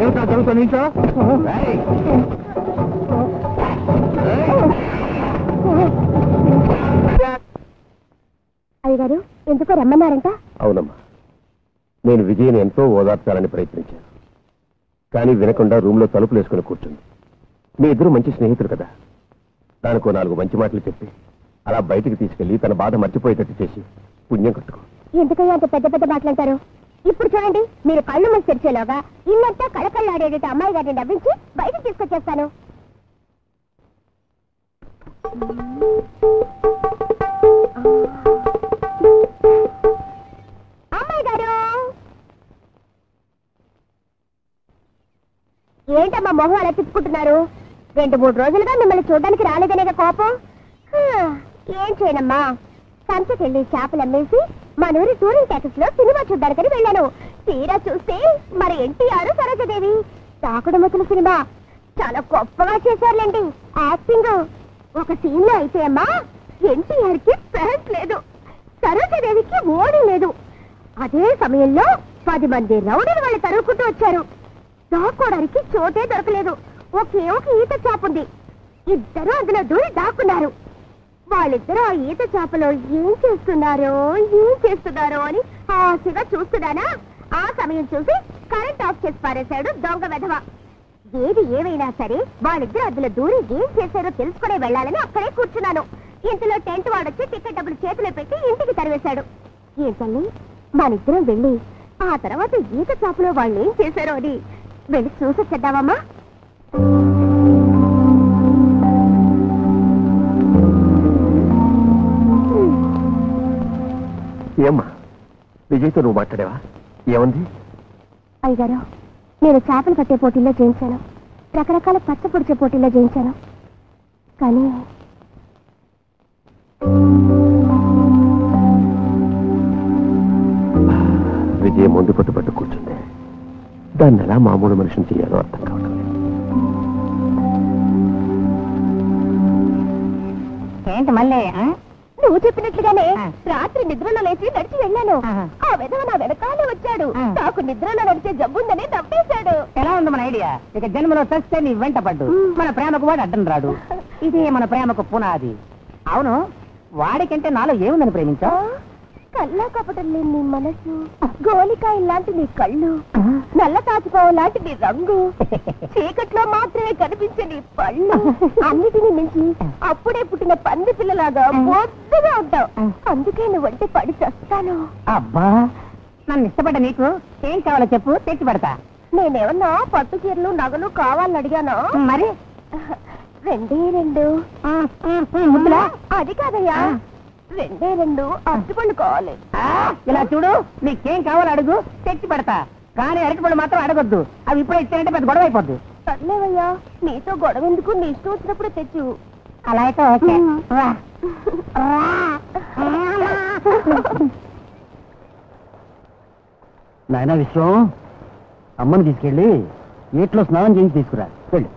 ఏమిటా జరుగుతుంది ఇంట్లో! అయ్యగారు ఎందుకో రమ్మన్నారంట? అవునమ్మా. నేను విజయని ఎంతో ఓదార్చాలని ప్రయత్నించాను. కానీ వినకుండా రూమ్లో తలుపులు వేసుకుని కూర్చుంది. మీ ఇద్దరు మంచి స్నేహితులు కదా. దానికో నాలుగు మంచి మాటలు చెప్పి అలా బయటికి తీసుకెళ్ళి తన బాధ మర్చిపోయేటట్టు చేసి పుణ్యం కట్టుకో. ఎందుకయ్యా అంత పెద్ద పెద్ద మాట్లాడతారు ఇప్పుడు చూడండి మీరు కళ్ళు మూసి తెరిచేలోగా ఇల్లంతా కళకళ్ళాడేట అమ్మాయి గారిని నవ్వించి బయటకు తీసుకొచ్చేస్తాను. అమ్మాయి గారు! ఏంటమ్మా మొహం అలా తిప్పుకుంటున్నారు? రెండు మూడు రోజులుగా మిమ్మల్ని చూడడానికి రాలేదనేగా కోపం? హా, ఏం చేయనమ్మా? సంతకెళ్ళి చేపలు అమ్మేసి మనూరి నూరి టూరింగ్ ప్యాకెట్స్లో సినిమా చూడ్డానికని వెళ్ళాను. తీరా చూస్తే మరి ఎన్టీఆర్ సరోజదేవి. ముసలి సినిమా. చాలా గొప్పగా చేశారులేండి. యాక్టింగ్. ఒక సీన్లో అయితే అమ్మా ఎన్టీఆర్కి ఫ్యాన్స్ లేదు. సరోజదేవికి ఓడి లేదు. అదే సమయంలో పది మంది రౌడీలు వాళ్ళు తరుగుకుంటూ వచ్చారు. దాక్కోవడానికి చోటే దొరకలేదు. ఒకే ఒక ఈత చాపుంది. ఇద్దరు అందులో దూరి దాక్కున్నారు. వాళ్ళిద్దరూ ఆ ఈత చేపలో ఏం చేస్తున్నారో ఏం చేస్తున్నారో అని ఆశగా చూస్తున్నానా? ఆ సమయం చూసి కరెంట్ ఆఫ్ చేసి పారేశాడు దొంగ వెధవ. ఏది ఏమైనా సరే వాళ్ళిద్దరూ అందులో దూరి ఏం చేశారో తెలుసుకునే వెళ్ళాలని అక్కడే కూర్చున్నాను. ఇంతలో టెంట్ వాడొచ్చి టికెట్ డబ్బులు చేతిలో పెట్టి ఇంటికి తరివేశాడు. ఏం మనిద్దరం వెళ్ళి ఆ తర్వాత ఈత చేపలో వాళ్ళు ఏం చేశారో అని వెళ్ళి చూసొచ్చేద్దామమ్మా ఏమ్మా? విజయ్తో నువ్వు మాట్లాడావా? ఏముంది? అయ్యగారు నేను చేపలు పట్టే పోటీల్లో జయించాను. రకరకాల పచ్చ పొడిచే పోటీల్లో జయించాను. కానీ విజయ ముందు పట్టు పట్టు కూర్చుంది. దాన్ని ఎలా మామూలు మనిషిని చేయాలో అర్థం కావడం ఏంటి మళ్ళీ? నువ్వు చెప్పినట్లుగానే. రాత్రి నిద్రలో లేచి నడిచి వెళ్ళాను. ఆ. విధవ నా వెనకాలే వచ్చాడు. నాకు నిద్రలో నడిచే జబ్బుందని నవ్వేశాడు. ఎలా ఉంది మన ఐడియా? ఇక జన్మలో చస్తే నీ వెంట పడ్డు. మన ప్రేమకు వాడు అడ్డం రాడు. ఇదే మన ప్రేమకు పునాది. అవును వాడికంటే నాలో ఏముందని ప్రేమించా కల్లా కపటం లేని నీ మనసు గోలికాయ లాంటి నీ కళ్ళు. నల్ల తాచుకోవ లాంటి నీ రంగు. చీకట్లో మాత్రమే కనిపించే నీ పళ్ళు. అన్నిటినీ మించి అప్పుడే పుట్టిన పంది పిల్లలాగా బొద్దుగా ఉంటావు. అందుకే నువ్వంటే పడి చస్తాను. అబ్బా నన్ను ఇష్టపడ్డ నీకు ఏం కావాలో చెప్పు తెచ్చి పెడతా. నేనేమన్నా పట్టు చీరలు నగలు కావాలని అడిగాను? మరి? రెండే రెండు. అది కాదయ్యా. రెండే రెండు. అరటిపండు కావాలి. ఇలా చూడు నీకేం కావాలో అడుగు తెచ్చి పెడతా. కానీ అరటిపళ్ళు మాత్రం అడగొద్దు. అవి ఇప్పుడే ఇచ్చానంటే పెద్ద గొడవ అయిపోద్ది. సర్లేవయ్యా నీతో గొడవ ఎందుకు? నీ ఇష్టం వచ్చినప్పుడు తెచ్చు. అలా అయితే ఓకే. రా. నాయన విశ్వం అమ్మని తీసుకెళ్ళి నీటిలో స్నానం చేయించి తీసుకురా. వెళ్ళు.